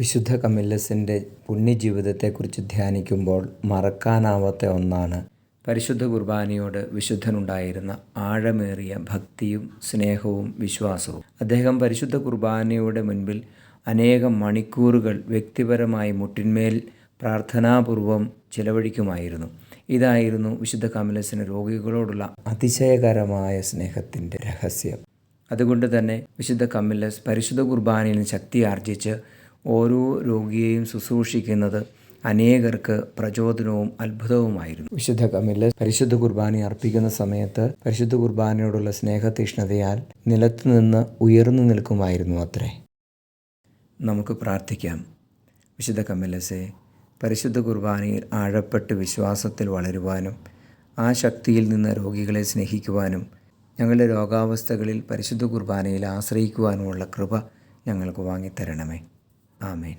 വിശുദ്ധ കമില്ലസിന്റെ പുണ്യജീവിതത്തെക്കുറിച്ച് ധ്യാനിക്കുമ്പോൾ മറക്കാനാവാത്ത ഒന്നാണ് പരിശുദ്ധ കുർബാനയോട് വിശുദ്ധനുണ്ടായിരുന്ന ആഴമേറിയ ഭക്തിയും സ്നേഹവും വിശ്വാസവും. അദ്ദേഹം പരിശുദ്ധ കുർബാനയുടെ മുൻപിൽ അനേകം മണിക്കൂറുകൾ വ്യക്തിപരമായി മുട്ടിന്മേൽ പ്രാർത്ഥനാപൂർവം ചിലവഴിക്കുമായിരുന്നു. ഇതായിരുന്നു വിശുദ്ധ കമലസിന് രോഗികളോടുള്ള അതിശയകരമായ സ്നേഹത്തിന്റെ രഹസ്യം. അതുകൊണ്ട് തന്നെ വിശുദ്ധ കമ്മിലസ് പരിശുദ്ധ കുർബാനയിൽ ശക്തി ആർജിച്ച് ഓരോ രോഗിയെയും ശുശ്രൂഷിക്കുന്നത് അനേകർക്ക് പ്രചോദനവും അത്ഭുതവുമായിരുന്നു. വിശുദ്ധ കമിൽ പരിശുദ്ധ കുർബാന അർപ്പിക്കുന്ന സമയത്ത് പരിശുദ്ധ കുർബാനയോടുള്ള സ്നേഹതീഷ്ണതയാൽ നിലത്തുനിന്ന് ഉയർന്നു നിൽക്കുമായിരുന്നു അത്രേ. നമുക്ക് പ്രാർത്ഥിക്കാം. വിശുദ്ധ കമിലസെ പരിശുദ്ധ കുർബാനയിൽ ആഴപ്പെട്ട് വിശ്വാസത്തിൽ വളരുവാനും ആ ശക്തിയിൽ നിന്ന് രോഗികളെ സ്നേഹിക്കുവാനും ഞങ്ങളുടെ രോഗാവസ്ഥകളിൽ പരിശുദ്ധ കുർബാനയിൽ ആശ്രയിക്കുവാനുമുള്ള കൃപ ഞങ്ങൾക്ക് വാങ്ങിത്തരണമേ. ആമേൻ